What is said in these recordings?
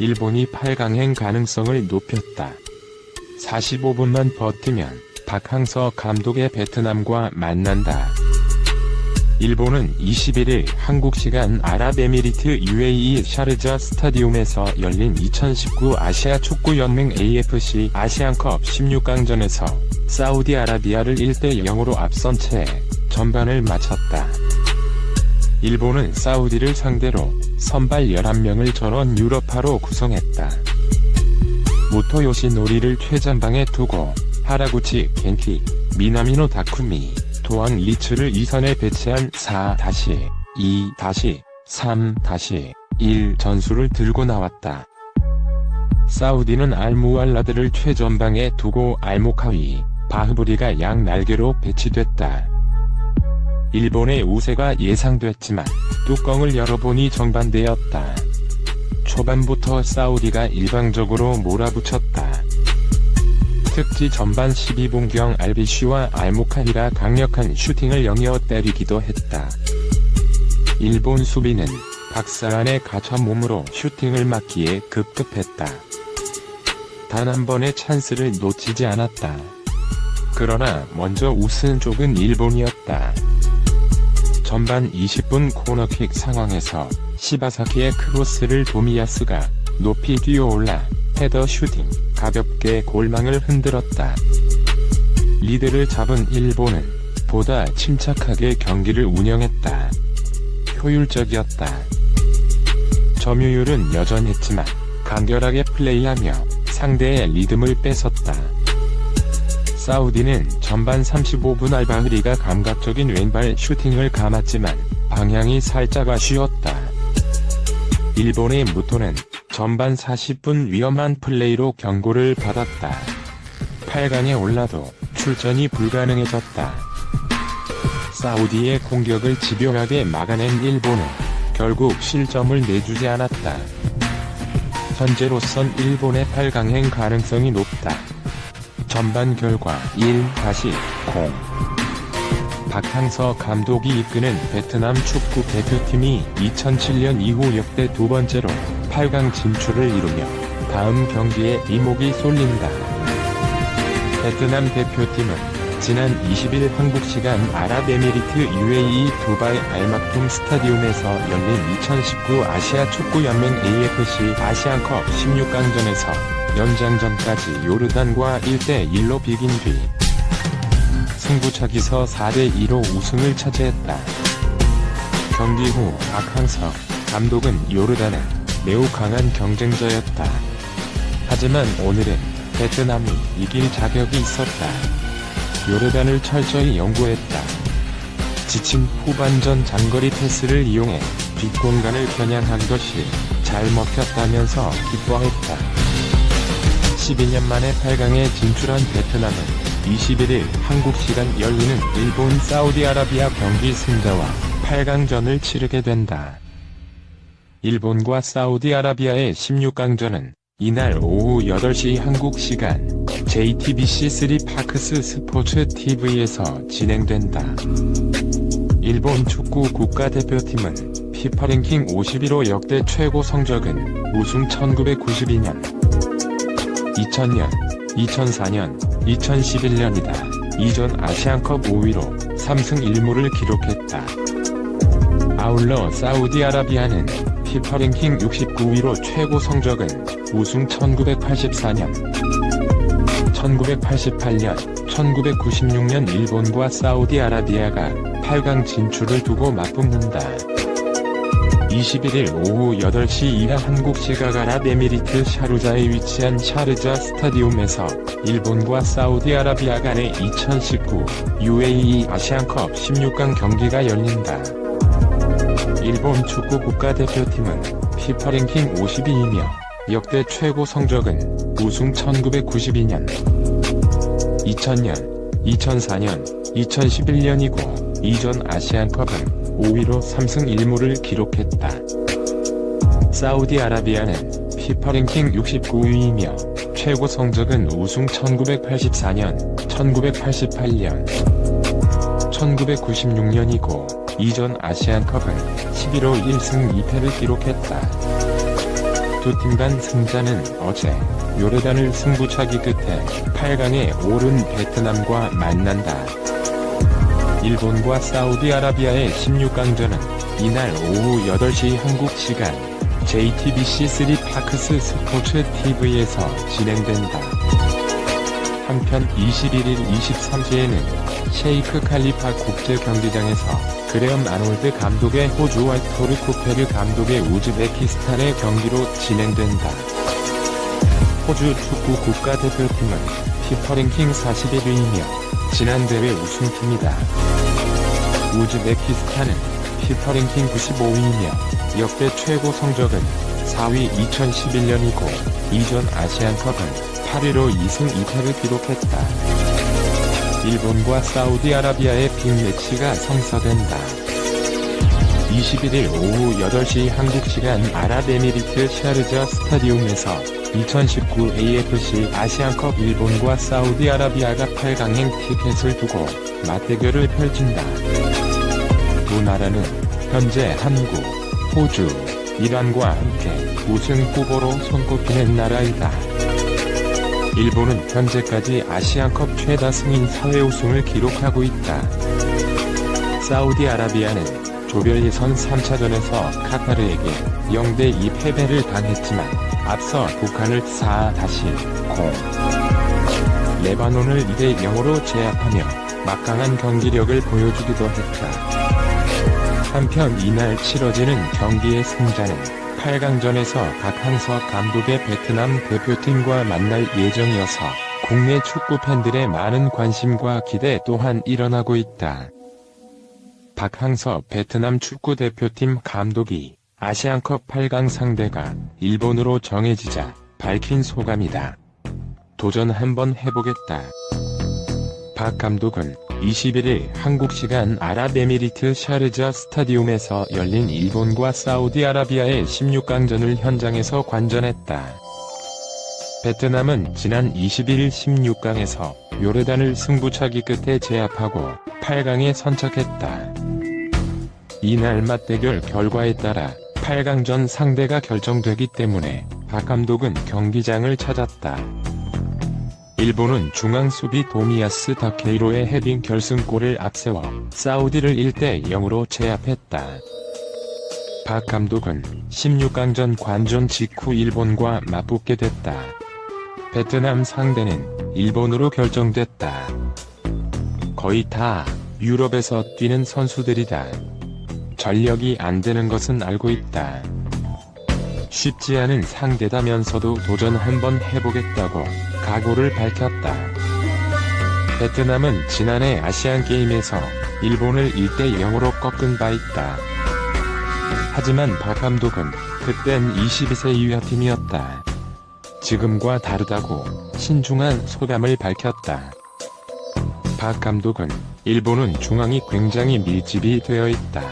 일본이 8강행 가능성을 높였다. 45분만 버티면 박항서 감독의 베트남과 만난다. 일본은 21일 한국 시간 아랍에미리트 UAE 샤르자 스타디움에서 열린 2019 아시아 축구연맹 AFC 아시안컵 16강전에서 사우디아라비아를 1대 0으로 앞선 채 전반을 마쳤다. 일본은 사우디를 상대로 선발 11명을 전원 유럽파로 구성했다. 모토 요시 노리를 최전방에 두고 하라구치 겐키, 미나미노 다쿠미, 도안 리츠를 2선에 배치한 4-2-3-1 전술을 들고 나왔다. 사우디는 알무알라드를 최전방에 두고 알모카위, 바흐브리가 양 날개로 배치됐다. 일본의 우세가 예상됐지만 뚜껑을 열어보니 정반대였다. 초반부터 사우디가 일방적으로 몰아붙였다. 특지 전반 12분경 알비쉬와 알모카히가 강력한 슈팅을 영이어 때리기도 했다. 일본 수비는 박사란의 가차 몸으로 슈팅을 막기에 급급했다. 단 한 번의 찬스를 놓치지 않았다. 그러나 먼저 웃은 쪽은 일본이었다. 전반 20분 코너킥 상황에서 시바사키의 크로스를 도미야스가 높이 뛰어올라 헤더 슈팅, 가볍게 골망을 흔들었다. 리드를 잡은 일본은 보다 침착하게 경기를 운영했다. 효율적이었다. 점유율은 여전했지만 간결하게 플레이하며 상대의 리듬을 뺏었다. 사우디는 전반 35분 알바흐리가 감각적인 왼발 슈팅을 감았지만 방향이 살짝 아쉬웠다. 일본의 무토는 전반 40분 위험한 플레이로 경고를 받았다. 8강에 올라도 출전이 불가능해졌다. 사우디의 공격을 집요하게 막아낸 일본은 결국 실점을 내주지 않았다. 현재로선 일본의 8강행 가능성이 높다. 전반 결과 1-0 박항서 감독이 이끄는 베트남 축구 대표팀이 2007년 이후 역대 두 번째로 8강 진출을 이루며 다음 경기에 이목이 쏠린다. 베트남 대표팀은 지난 20일 한국 시간 아랍에미리트 UAE 두바이 알막툼 스타디움에서 열린 2019 아시아 축구연맹 AFC 아시안컵 16강전에서 연장전까지 요르단과 1대1로 비긴 뒤 승부차기서 4대2로 우승을 차지했다. 경기 후 박항석 감독은 요르단은 매우 강한 경쟁자였다. 하지만 오늘은 베트남이 이길 자격이 있었다. 요르단을 철저히 연구했다. 지친 후반전 장거리 패스를 이용해 뒷공간을 겨냥한 것이 잘 먹혔다면서 기뻐했다. 12년 만에 8강에 진출한 베트남은 21일 한국 시간 열리는 일본 사우디아라비아 경기 승자와 8강전을 치르게 된다. 일본과 사우디아라비아의 16강전은 이날 오후 8시 한국 시간 JTBC3 파크스 스포츠 TV에서 진행된다. 일본 축구 국가대표팀은 피파 랭킹 51호 역대 최고 성적은 우승 1992년, 2000년, 2004년, 2011년이다. 이전 아시안컵 5위로 3승 1무를 기록했다. 아울러 사우디아라비아는 피파 랭킹 69위로 최고 성적은 우승 1984년, 1988년, 1996년 일본과 사우디아라비아가 8강 진출을 두고 맞붙는다. 21일 오후 8시 이하 한국 시각 아랍에미리트 샤르자에 위치한 샤르자 스타디움에서 일본과 사우디아라비아 간의 2019 UAE 아시안컵 16강 경기가 열린다. 일본 축구 국가대표팀은 피파 랭킹 52이며 역대 최고 성적은 우승 1992년, 2000년, 2004년, 2011년이고 이전 아시안컵은 5위로 3승 1무를 기록했다. 사우디아라비아는 피파 랭킹 69위이며 최고 성적은 우승 1984년, 1988년, 1996년이고 이전 아시안컵은 11호 1승 2패를 기록했다. 두 팀 간 승자는 어제 요르단을 승부차기 끝에 8강에 오른 베트남과 만난다. 일본과 사우디아라비아의 16강전은 이날 오후 8시 한국 시간 JTBC3 파크스 스포츠 TV에서 진행된다. 한편 21일 23시에는 셰이크 칼리파 국제 경기장에서 그레엄 아놀드 감독의 호주와 토르 쿠페르 감독의 우즈베키스탄의 경기로 진행된다. 호주 축구 국가대표팀은 피퍼 랭킹 41위이며 지난 대회 우승팀이다. 우즈베키스탄은 피퍼 랭킹 95위이며 역대 최고 성적은 4위 2011년이고 이전 아시안컵은 8위로 2승 2패를 기록했다. 일본과 사우디아라비아의 빅매치가 성사된다. 21일 오후 8시 한국시간 아랍에미리트 샤르자 스타디움에서 2019 AFC 아시안컵 일본과 사우디아라비아가 8강행 티켓을 두고 맞대결을 펼친다. 두 나라는 현재 한국, 호주, 이란과 함께 우승 후보로 손꼽히는 나라이다. 일본은 현재까지 아시안컵 최다 승인 4회 우승을 기록하고 있다. 사우디아라비아는 조별 예선 3차전에서 카타르에게 0대2 패배를 당했지만 앞서 북한을 4-0, 레바논을 2대0으로 제압하며 막강한 경기력을 보여주기도 했다. 한편 이날 치러지는 경기의 승자는 8강전에서 박항서 감독의 베트남 대표팀과 만날 예정이어서 국내 축구 팬들의 많은 관심과 기대 또한 일어나고 있다. 박항서 베트남 축구 대표팀 감독이 아시안컵 8강 상대가 일본으로 정해지자 밝힌 소감이다. 도전 한번 해보겠다. 박 감독은 21일 한국 시간 아랍에미리트 샤르자 스타디움에서 열린 일본과 사우디아라비아의 16강전을 현장에서 관전했다. 베트남은 지난 21일 16강에서 요르단을 승부차기 끝에 제압하고 8강에 선착했다. 이날 맞대결 결과에 따라 8강전 상대가 결정되기 때문에 박 감독은 경기장을 찾았다. 일본은 중앙 수비 도미야스 다케이로의 헤딩 결승골을 앞세워 사우디를 1대 0으로 제압했다. 박 감독은 16강전 관전 직후 일본과 맞붙게 됐다. 베트남 상대는 일본으로 결정됐다. 거의 다 유럽에서 뛰는 선수들이다. 전력이 안 되는 것은 알고 있다. 쉽지 않은 상대다면서도 도전 한번 해보겠다고 각오를 밝혔다. 베트남은 지난해 아시안게임에서 일본을 1대0으로 꺾은 바 있다. 하지만 박 감독은 그땐 22세 이하 팀이었다. 지금과 다르다고 신중한 소감을 밝혔다. 박 감독은 일본은 중앙이 굉장히 밀집이 되어 있다.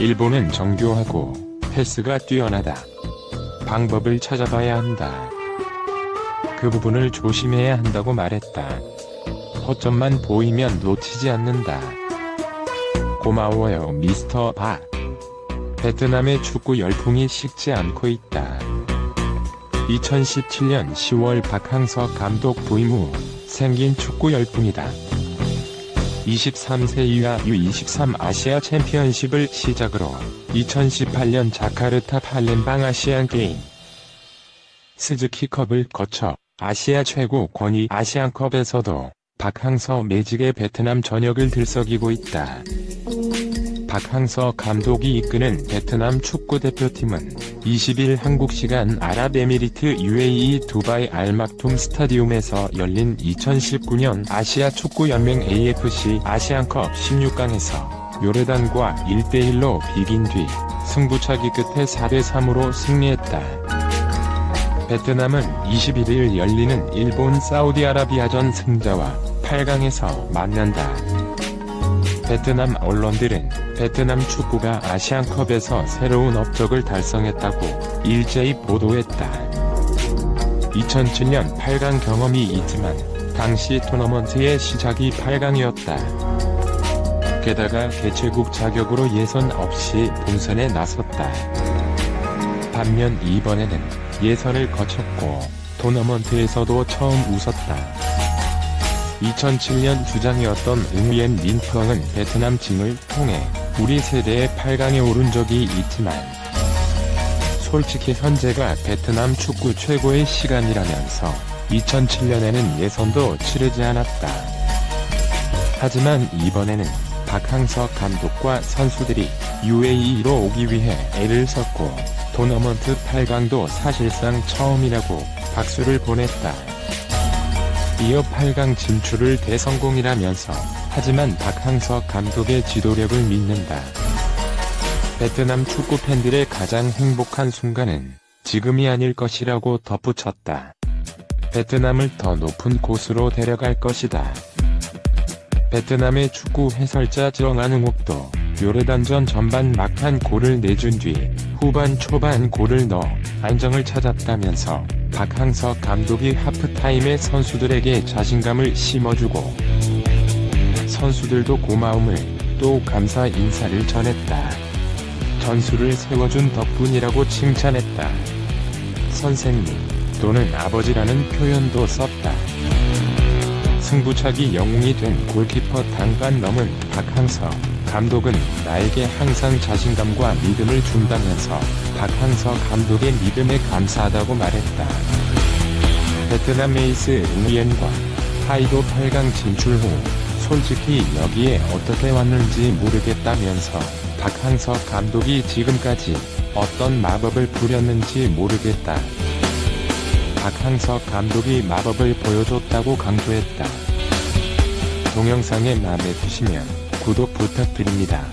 일본은 정교하고 패스가 뛰어나다. 방법을 찾아봐야 한다. 그 부분을 조심해야 한다고 말했다. 허점만 보이면 놓치지 않는다. 고마워요 미스터 박. 베트남의 축구 열풍이 식지 않고 있다. 2017년 10월 박항서 감독 부임 후 생긴 축구 열풍이다. 23세 이하 U23 아시아 챔피언십을 시작으로 2018년 자카르타 팔렘방 아시안 게임 스즈키컵을 거쳐 아시아 최고 권위 아시안컵에서도 박항서 매직의 베트남 전역을 들썩이고 있다. 박항서 감독이 이끄는 베트남 축구대표팀은 20일 한국 시간 아랍에미리트 UAE 두바이 알막툼 스타디움에서 열린 2019년 아시아 축구연맹 AFC 아시안컵 16강에서 요르단과 1대1로 비긴 뒤 승부차기 끝에 4대3으로 승리했다. 베트남은 21일 열리는 일본 사우디아라비아전 승자와 8강에서 만난다. 베트남 언론들은 베트남 축구가 아시안컵에서 새로운 업적을 달성했다고 일제히 보도했다. 2007년 8강 경험이 있지만 당시 토너먼트의 시작이 8강이었다. 게다가 개최국 자격으로 예선 없이 본선에 나섰다. 반면 이번에는 예선을 거쳤고 토너먼트에서도 처음 웃었다. 2007년 주장이었던 응우옌 민펑은 베트남 징을 통해 우리 세대의 8강에 오른 적이 있지만 솔직히 현재가 베트남 축구 최고의 시간이라면서 2007년에는 예선도 치르지 않았다. 하지만 이번에는 박항석 감독과 선수들이 UAE로 오기 위해 애를 썼고 토너먼트 8강도 사실상 처음이라고 박수를 보냈다. 이어 8강 진출을 대성공이라면서 하지만 박항석 감독의 지도력을 믿는다. 베트남 축구 팬들의 가장 행복한 순간은 지금이 아닐 것이라고 덧붙였다. 베트남을 더 높은 곳으로 데려갈 것이다. 베트남의 축구 해설자 정한웅옥도 요르단전 전반 막판 골을 내준 뒤 후반 초반 골을 넣어 안정을 찾았다면서 박항석 감독이 하프타임에 선수들에게 자신감을 심어주고 선수들도 고마움을 또 감사 인사를 전했다. 전술을 세워준 덕분이라고 칭찬했다. 선생님 또는 아버지라는 표현도 썼다. 승부차기 영웅이 된 골키퍼 당간 넘은 박항서 감독은 나에게 항상 자신감과 믿음을 준다면서 박항서 감독의 믿음에 감사하다고 말했다. 베트남 에이스 응우옌과 타이도 8강 진출 후 솔직히 여기에 어떻게 왔는지 모르겠다면서 박항서 감독이 지금까지 어떤 마법을 부렸는지 모르겠다. 박항석 감독이 마법을 보여줬다고 강조했다. 동영상에 마음에 드시면 구독 부탁드립니다.